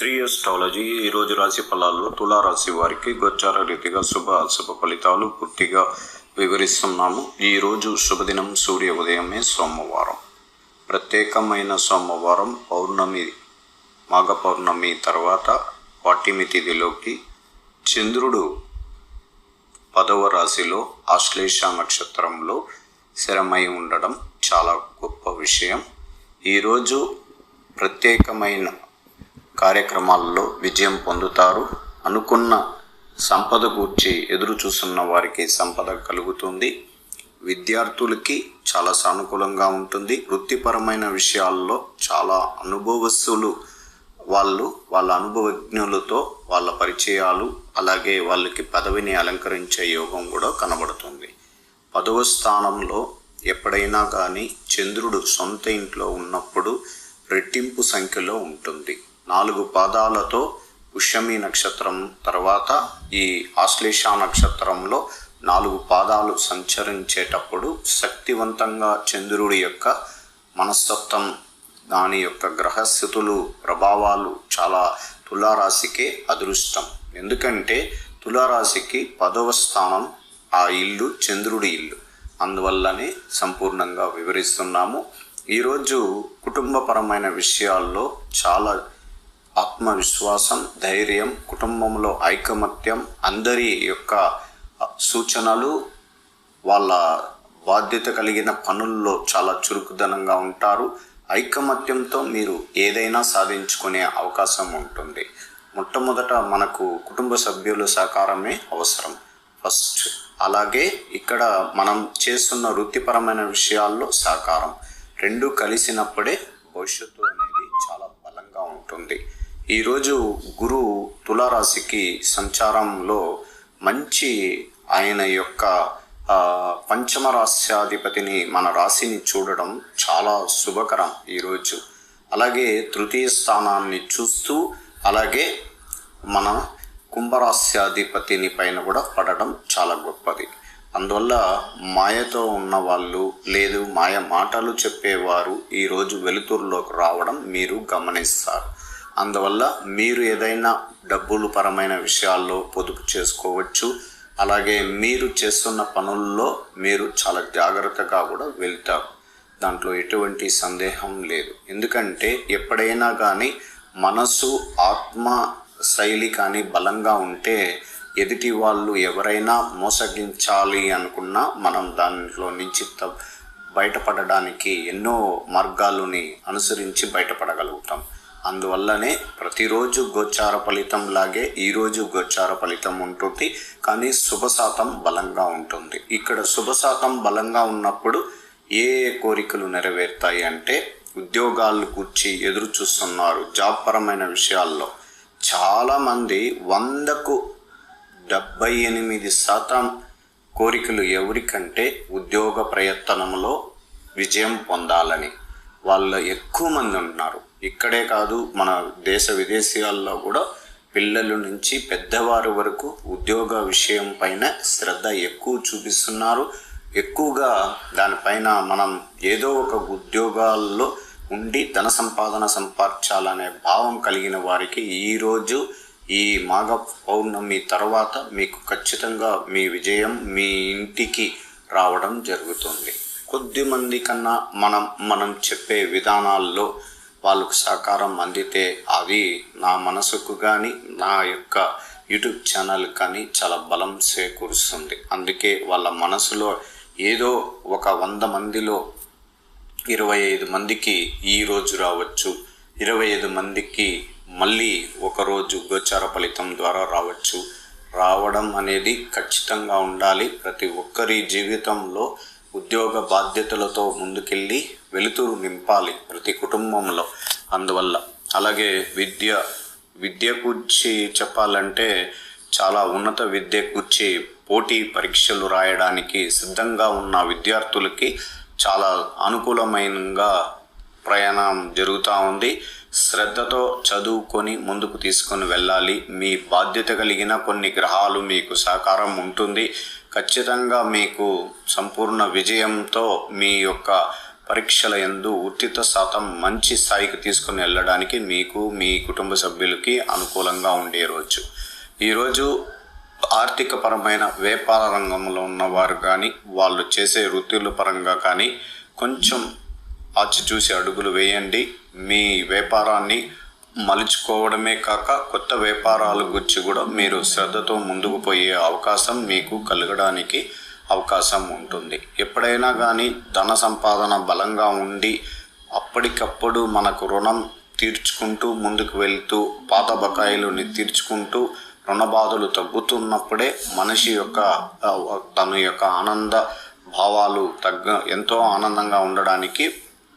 Shri astrology ఈరోజు రాశి ఫలాల్లో తులారాశి వారికి గోచార రీతిగా శుభ అశుభ ఫలితాలు పూర్తిగా వివరిస్తున్నాము. ఈరోజు శుభదినం సూర్య ఉదయమే సోమవారం. ప్రత్యేకమైన సోమవారం పౌర్ణమి మాఘ పౌర్ణమి తర్వాత వాటిమి తిథిలోకి చంద్రుడు పదవ రాశిలో ఆశ్లేష నక్షత్రంలో స్థిరమై ఉండడం చాలా గొప్ప విషయం. ఈరోజు ప్రత్యేకమైన కార్యక్రమాల్లో విజయం పొందుతారు. అనుకున్న సంపద గూర్చి ఎదురు చూస్తున్న వారికి సంపద కలుగుతుంది. విద్యార్థులకి చాలా సానుకూలంగా ఉంటుంది. వృత్తిపరమైన విషయాల్లో చాలా అనుభవస్తులు వాళ్ళు వాళ్ళ అనుభవజ్ఞులతో వాళ్ళ పరిచయాలు అలాగే వాళ్ళకి పదవిని అలంకరించే యోగం కూడా కనబడుతుంది. పదవ స్థానంలో ఎప్పుడైనా కానీ చంద్రుడు సొంత ఇంట్లో ఉన్నప్పుడు రెట్టింపు సంఖ్యలో ఉంటుంది. నాలుగు పాదాలతో పుష్యమి నక్షత్రం తర్వాత ఈ ఆశ్లేష నక్షత్రంలో నాలుగు పాదాలు సంచరించేటప్పుడు శక్తివంతంగా చంద్రుడి యొక్క మనస్తత్వం దాని యొక్క గ్రహస్థితులు ప్రభావాలు చాలా తులారాశికే అదృష్టం. ఎందుకంటే తులారాశికి పదవ స్థానం ఆ ఇల్లు చంద్రుడి ఇల్లు. అందువల్లనే సంపూర్ణంగా వివరిస్తున్నాము. ఈరోజు కుటుంబపరమైన విషయాల్లో చాలా ఆత్మవిశ్వాసం ధైర్యం కుటుంబంలో ఐకమత్యం అందరి యొక్క సూచనలు వాళ్ళ బాధ్యత కలిగిన పనుల్లో చాలా చురుకుదనంగా ఉంటారు. ఐకమత్యంతో మీరు ఏదైనా సాధించుకునే అవకాశం ఉంటుంది. మొట్టమొదట మనకు కుటుంబ సభ్యుల సహకారమే అవసరం. ఫస్ట్ అలాగే ఇక్కడ మనం చేస్తున్న వృత్తిపరమైన విషయాల్లో సహకారం. రెండు కలిసినప్పుడే భవిష్యత్తు అనేది చాలా బలంగా ఉంటుంది. ఈరోజు గురు తులారాశికి సంచారంలో మంచి ఆయన యొక్క పంచమ రాశ్యాధిపతిని మన రాశిని చూడడం చాలా శుభకరం ఈరోజు. అలాగే తృతీయ స్థానాన్ని చూస్తూ అలాగే మన కుంభరాశ్యాధిపతిని పైన కూడా పడడం చాలా గొప్పది. అందువల్ల మాయతో ఉన్న వాళ్ళు లేదు మాయ మాటలు చెప్పేవారు ఈరోజు వెలుతురులోకి రావడం మీరు గమనిస్తారు. అందువల్ల మీరు ఏదైనా డబ్బులు పరమైన విషయాల్లో పొదుపు చేసుకోవచ్చు. అలాగే మీరు చేస్తున్న పనుల్లో మీరు చాలా జాగ్రత్తగా కూడా వెళ్తారు. దాంట్లో ఎటువంటి సందేహం లేదు. ఎందుకంటే ఎప్పుడైనా కానీ మనసు ఆత్మ శైలి కానీ బలంగా ఉంటే ఎదుటి వాళ్ళు ఎవరైనా మోసగించాలి అనుకున్నా మనం దాంట్లో నుంచి త- బయటపడడానికి ఎన్నో మార్గాలని అనుసరించి బయటపడగలుగుతాం. అందువల్లనే ప్రతిరోజు గోచార ఫలితం లాగే ఈరోజు గోచార ఫలితం ఉంటుంది. కానీ శుభశాతం బలంగా ఉంటుంది. ఇక్కడ శుభశాతం బలంగా ఉన్నప్పుడు ఏ ఏ కోరికలు నెరవేరుతాయి అంటే ఉద్యోగాలు కూర్చి ఎదురు చూస్తున్నారు జాబ్ పరమైన విషయాల్లో. చాలామంది వందకు డెబ్బై ఎనిమిది శాతం కోరికలు ఎవరికంటే ఉద్యోగ ప్రయత్నంలో విజయం పొందాలని. వాళ్ళు ఎక్కువ మంది ఉన్నారు ఇక్కడే కాదు మన దేశ విదేశాల్లో కూడా పిల్లల నుంచి పెద్దవారి వరకు ఉద్యోగ విషయం పైన శ్రద్ధ ఎక్కువ చూపిస్తున్నారు. ఎక్కువగా దానిపైన మనం ఏదో ఒక ఉద్యోగాల్లో ఉండి ధన సంపాదన సంపాదించాలనే భావం కలిగిన వారికి ఈరోజు ఈ మాఘ పౌర్ణమి తర్వాత మీకు ఖచ్చితంగా మీ విజయం మీ ఇంటికి రావడం జరుగుతుంది. కొద్ది మంది కన్నా మనం మనం చెప్పే విధానాల్లో వాళ్ళకు సహకారం అందితే అవి నా మనసుకు కానీ నా యొక్క యూట్యూబ్ ఛానల్ కానీ చాలా బలం చేకూరుస్తుంది. అందుకే వాళ్ళ మనసులో ఏదో ఒక వంద మందిలో ఇరవై ఐదు మందికి ఈ రోజు రావచ్చు ఇరవై ఐదు మందికి మళ్ళీ ఒకరోజు గోచార ఫలితం ద్వారా రావచ్చు. రావడం అనేది ఖచ్చితంగా ఉండాలి. ప్రతి ఒక్కరి జీవితంలో ఉద్యోగ బాధ్యతలతో ముందుకెళ్ళి వెలుతురు నింపాలి ప్రతి కుటుంబంలో. అందువల్ల అలాగే విద్య విద్య గురించి చెప్పాలంటే చాలా ఉన్నత విద్య గురించి పోటీ పరీక్షలు రాయడానికి సిద్ధంగా ఉన్న విద్యార్థులకి చాలా అనుకూలమైనగా ప్రయాణం జరుగుతూ ఉంది. శ్రద్ధతో చదువుకొని ముందుకు తీసుకొని వెళ్ళాలి. మీ బాధ్యత కలిగిన కొన్ని గ్రహాలు మీకు సహకారం ఉంటుంది. ఖచ్చితంగా మీకు సంపూర్ణ విజయంతో మీ యొక్క పరీక్షల ఎందు ఉత్తిత శాతం మంచి స్థాయికి తీసుకుని వెళ్ళడానికి మీకు మీ కుటుంబ సభ్యులకి అనుకూలంగా ఉండే రోజు. ఈరోజు ఆర్థిక పరమైన వ్యాపార రంగంలో ఉన్నవారు కానీ వాళ్ళు చేసే వృత్తుల పరంగా కానీ కొంచెం ఆచి చూసి అడుగులు వేయండి. మీ వ్యాపారాన్ని మలుచుకోవడమే కాక కొత్త వ్యాపారాల గురించి కూడా మీరు శ్రద్ధతో ముందుకు పోయే అవకాశం మీకు కలగడానికి అవకాశం ఉంటుంది. ఎప్పుడైనా కానీ ధన సంపాదన బలంగా ఉండి అప్పటికప్పుడు మనకు రుణం తీర్చుకుంటూ ముందుకు వెళ్తూ పాత బకాయిలని తీర్చుకుంటూ రుణ బాధలు తగ్గుతున్నప్పుడే మనిషి యొక్క తన యొక్క ఆనంద భావాలు తగ్గ ఎంతో ఆనందంగా ఉండడానికి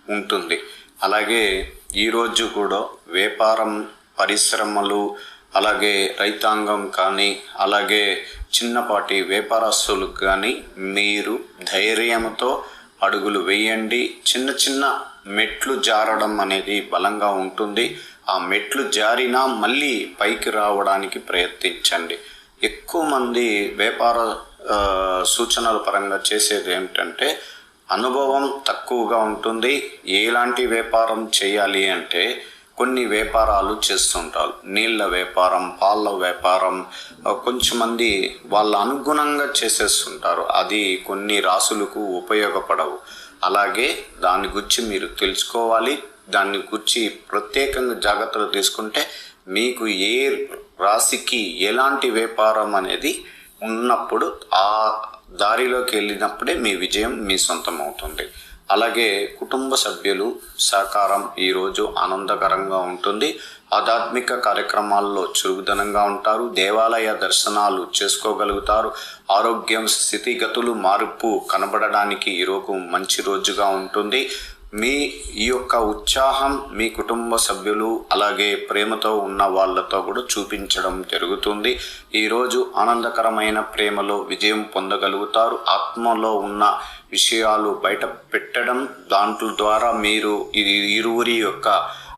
ఉంటుంది. అలాగే ఈరోజు కూడా వ్యాపారం పరిశ్రమలు అలాగే రైతాంగం కానీ అలాగే చిన్నపాటి వ్యాపారస్తులకు కానీ మీరు ధైర్యంతో అడుగులు వేయండి. చిన్న చిన్న మెట్లు జారడం అనేది బలంగా ఉంటుంది. ఆ మెట్లు జారినా మళ్ళీ పైకి రావడానికి ప్రయత్నించండి. ఎక్కువ మంది వ్యాపార సూచనల పరంగా చేసేది ఏమిటంటే అనుభవం తక్కువగా ఉంటుంది. ఎలాంటి వ్యాపారం చేయాలి అంటే కొన్ని వ్యాపారాలు చేస్తుంటారు. నీళ్ళ వ్యాపారం పాల వ్యాపారం కొంచెం మంది వాళ్ళ అనుగుణంగా చేసేస్తుంటారు. అది కొన్ని రాసులకు ఉపయోగపడవు. అలాగే దాని గురించి మీరు తెలుసుకోవాలి. దాని గురించి ప్రత్యేకంగా జాగ్రత్తలు తీసుకుంటే మీకు ఏ రాశికి ఎలాంటి వ్యాపారం అనేది ఉన్నప్పుడు ఆ దారిలోకి వెళ్ళినప్పుడే మీ విజయం మీ సొంతం అవుతుంది అలాగే కుటుంబ సభ్యులు సహకారం ఈరోజు ఆనందకరంగా ఉంటుంది. ఆధ్యాత్మిక కార్యక్రమాల్లో చురుకుదనంగా ఉంటారు. దేవాలయ దర్శనాలు చేసుకోగలుగుతారు. ఆరోగ్యం స్థితిగతులు మార్పు కనబడడానికి ఈరోజు మంచి రోజుగా ఉంటుంది. మీ ఈ యొక్క ఉత్సాహం మీ కుటుంబ సభ్యులు అలాగే ప్రేమతో ఉన్న వాళ్ళతో కూడా చూపించడం జరుగుతుంది. ఈరోజు ఆనందకరమైన ప్రేమలో విజయం పొందగలుగుతారు. ఆత్మలో ఉన్న విషయాలు బయట పెట్టడం దాంట్లో ద్వారా మీరు ఇది ఇరువురి యొక్క